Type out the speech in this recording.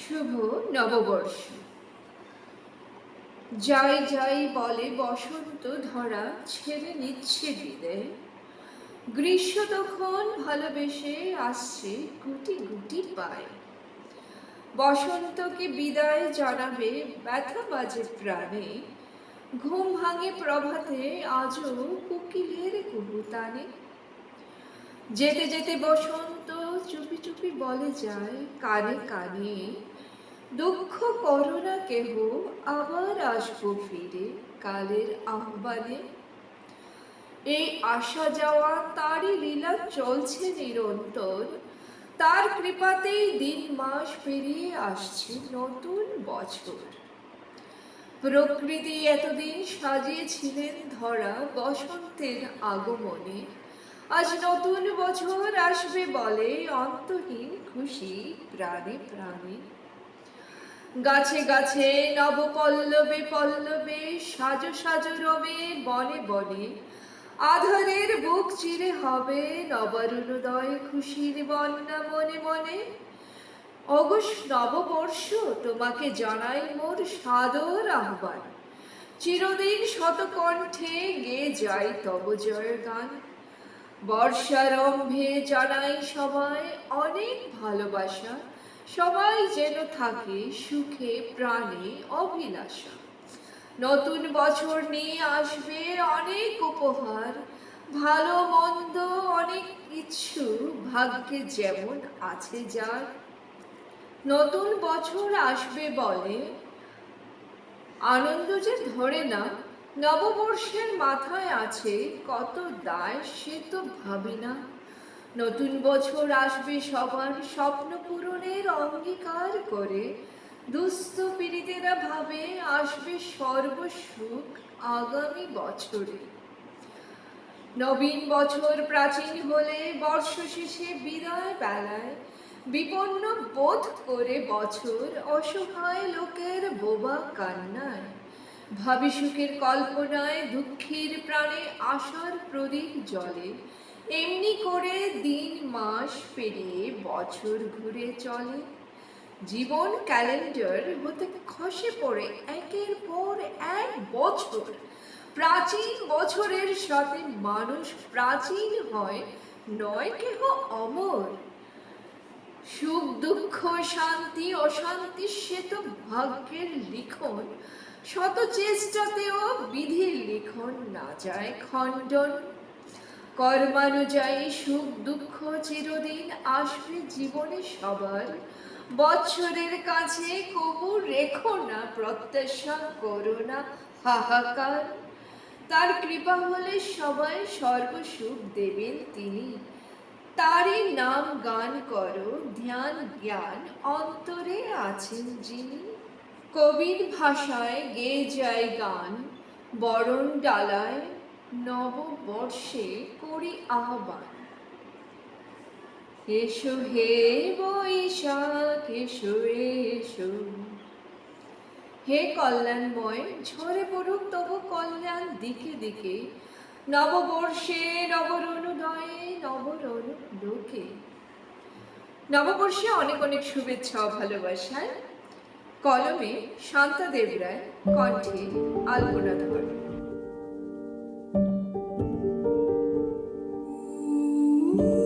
শুভ নববর্ষ। যাই যাই বলে বসন্ত ধরা ছেড়ে নিচ্ছে বিদে গ্রীষ্ম তখন ভালোবেসে আসছে গুটি গুটি পায়। বসন্তকে বিদায় জানাবে ব্যথা বাজে প্রাণে। ঘুম ভাঙে প্রভাতে আজও কোকিলের কুহুতানে যেতে যেতে বসন্ত চুপি চুপি বলে যায় কানে কানে। দুঃখ করোনা কেহ আবার আসব ফিরে কালের আহ্বানে। এই আসা যাওয়া তারই লীলা চলছে নিরন্তর। তার কৃপাতেই দিন মাস পেরিয়ে আসছে নতুন বছর। প্রকৃতি এতদিন সাজিয়েছিলেন ধরা বসন্তের আগমনে। আজ নতুন বছর আসবে বলে অন্তহীন খুশি প্রাণে প্রাণে। গাছে গাছে নব পল্লবে, সাজো সাজো রবে, বনে বনে। আধারের বুক চিরে হবে নবরুণোদয় খুশির বন্যা মনে মনে। অগস্ট নববর্ষ, তোমাকে জানাই মোর সাদর আহ্বান। চিরদিন শতকণ্ঠে গে যাই তব জয় গান। বর্ষারম্ভে জানাই সবাই অনেক ভালোবাসা। সবাই যেন থাকে সুখে প্রাণে অভিলাষা। নতুন বছর নিয়ে আসবে অনেক উপহার, ভালো মন্দ অনেক কিছু, ভাগ্যে যেমন আছে যার। নতুন বছর আসবে বলে আনন্দ যে ধরে না, নববর্ষের মাথায় আছে কত দায় সে তো ভাবি না। নতুন বছর আসবে সবার স্বপ্ন পূরণের অঙ্গীকার করে। দুস্থ পীড়িতেরা ভাবে আসবে সর্বসুখ আগামী বছরে। নবীন বছর প্রাচীন হলে বর্ষ শেষে বিদায় বেলায় বিপন্ন বোধ করে বছর অসহায় লোকের বোবা কান্নায়। ভাবি সুখের কল্পনায় দুঃখের প্রাণে আশার প্রদীপ জলে এমনি করে দিন মাস পেরিয়ে বছর ঘুরে চলে। জীবন ক্যালেন্ডার হতে খসে পড়ে একের পর এক বছর। প্রাচীন বছরের সাথে মানুষ প্রাচীন হয়, নয় কেহ অমর। সুখ, দুঃখ, শান্তি, অশান্তি সে তো ভাগ্যের লিখন। শত চেষ্টাতেও বিধির লিখন না যায় খণ্ডন। কর্মানুযায়ী সুখ দুঃখ চিরদিন আসবে জীবনে সবার। বৎসরের কাছে কবু রেখো না, প্রত্যাশা করো না হাহাকার। তার কৃপা হলে সবাই সর্বসুখ দেবেন তিনি। তারই নাম গান করো, ধ্যান জ্ঞান অন্তরে আছেন যিনি। কবির ভাষায় গেয়ে যায় গান, বরণ ডালায় নববর্ষে করি আহ্বান। এসো হে বৈশাখ, এসো এসো। হে কল্যাণময়, ঝরে পড়ুক তবু কল্যাণ দিকে দিকে। নববর্ষে নবরণোদয়ে নবরণ লোকে নববর্ষে অনেক অনেক শুভেচ্ছা ভালোবাসায় কলমে শান্তা দেবরায় কণ্ঠে আলপনা ধর। Ooh.